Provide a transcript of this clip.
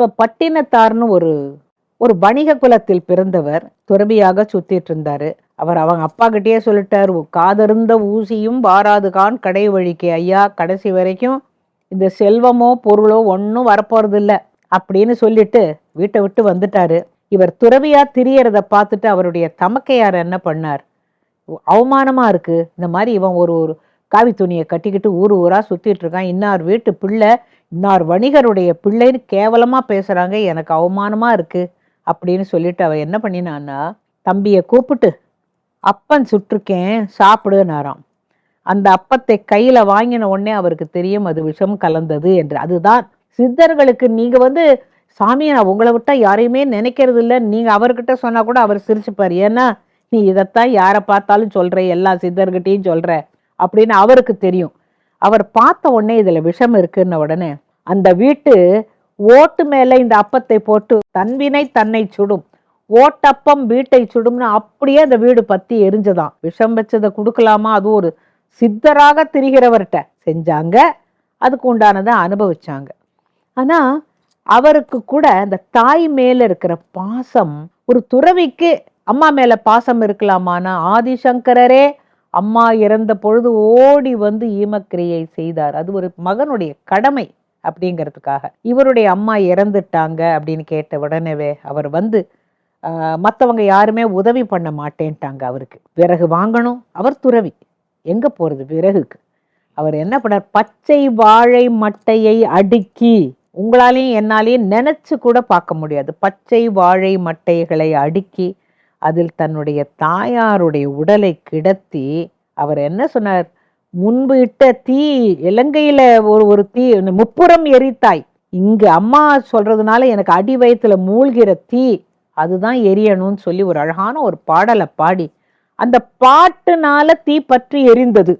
இப்போ பட்டினத்தார்னு ஒரு ஒரு வணிக குலத்தில் பிறந்தவர் துறவியாக சுத்திட்டு இருந்தாரு அவர் அவங்க அப்பா கிட்டேயே சொல்லிட்டார் காதருந்த ஊசியும் வாராதுகான் கடை வழிக்கு ஐயா கடைசி வரைக்கும் இந்த செல்வமோ பொருளோ ஒன்றும் வரப்போறது இல்லை அப்படின்னு சொல்லிட்டு வீட்டை விட்டு வந்துட்டாரு. இவர் துறவியா திரியறத பார்த்துட்டு அவருடைய தமக்கையார் என்ன பண்ணார்? அவமானமா இருக்கு. இந்த மாதிரி இவன் ஒரு ஒரு காவி துணியை கட்டிக்கிட்டு ஊர் ஊரா சுத்திட்டு இருக்கான். இன்னார் வீட்டு பிள்ளை இன்னார் வணிகருடைய பிள்ளைன்னு கேவலமாக பேசுகிறாங்க எனக்கு அவமானமாக இருக்குது அப்படின்னு சொல்லிட்டு அவன் என்ன பண்ணினான்னா தம்பியை கூப்பிட்டு அப்பன் சுட்டிருக்கேன் சாப்பிடுனாராம் அந்த அப்பத்தை கையில் வாங்கின உடனே அவருக்கு தெரியும் அது விஷம் கலந்தது என்று. அதுதான் சித்தர்களுக்கு நீங்கள் வந்து சாமியை நான் உங்களை விட்டால் யாரையுமே நினைக்கிறது இல்லை நீங்கள் அவர்கிட்ட சொன்னால் கூட அவர் சிரிச்சுப்பார். ஏன்னா நீ இதைத்தான் யாரை பார்த்தாலும் சொல்கிற எல்லா சித்தர்கிட்டையும் சொல்கிற அப்படின்னு அவருக்கு தெரியும். அவர் பார்த்த உடனே இதில் விஷம் இருக்குன்ன உடனே அந்த வீட்டு ஓட்டு மேலே இந்த அப்பத்தை போட்டு தன்வினை தன்னை சுடும் ஓட்டப்பம் வீட்டை சுடும்னு அப்படியே அந்த வீடு பற்றி எரிஞ்சுதான். விஷம் வச்சதை கொடுக்கலாமா? அது ஒரு சித்தராக திரிகிறவர்கிட்ட செஞ்சாங்க. அதுக்கு உண்டானதை அனுபவிச்சாங்க. ஆனால் அவருக்கு கூட அந்த தாய் மேலே இருக்கிற பாசம் ஒரு துறவிக்கு அம்மா மேலே பாசம் இருக்கலாமானா? ஆதிசங்கரரே அம்மா இறந்த பொழுது ஓடி வந்து ஈமக்கிரியை செய்தார். அது ஒரு மகனுடைய கடமை அப்படிங்கிறதுக்காக. இவருடைய அம்மா இறந்துட்டாங்க அப்படின்னு கேட்ட உடனேவே அவர் வந்து மற்றவங்க யாருமே உதவி பண்ண மாட்டேன்ட்டாங்க அவருக்கு. விறகு வாங்கணும் அவர் துறவி. எங்க போறது விறகுக்கு? அவர் என்ன பண்ணார்? பச்சை வாழை மட்டையை அடுக்கி உங்களாலையும் என்னாலையும் நினைச்சு கூட பார்க்க முடியாது. பச்சை வாழை மட்டைகளை அடுக்கி அதில் தன்னுடைய தாயாருடைய உடலை கிடத்தி அவர் என்ன சொன்னார்? முன்பு இட்ட தீ இலங்கையில் ஒரு ஒரு தீ முப்புறம் எரித்தாய். இங்கு அம்மா சொல்றதுனால எனக்கு அடி வயத்துல மூழ்கிற தீ அதுதான் எரியணும்னு சொல்லி ஒரு அழகான ஒரு பாடலை பாடி. அந்த பாட்டுனால தீ பற்றி எரிந்தது.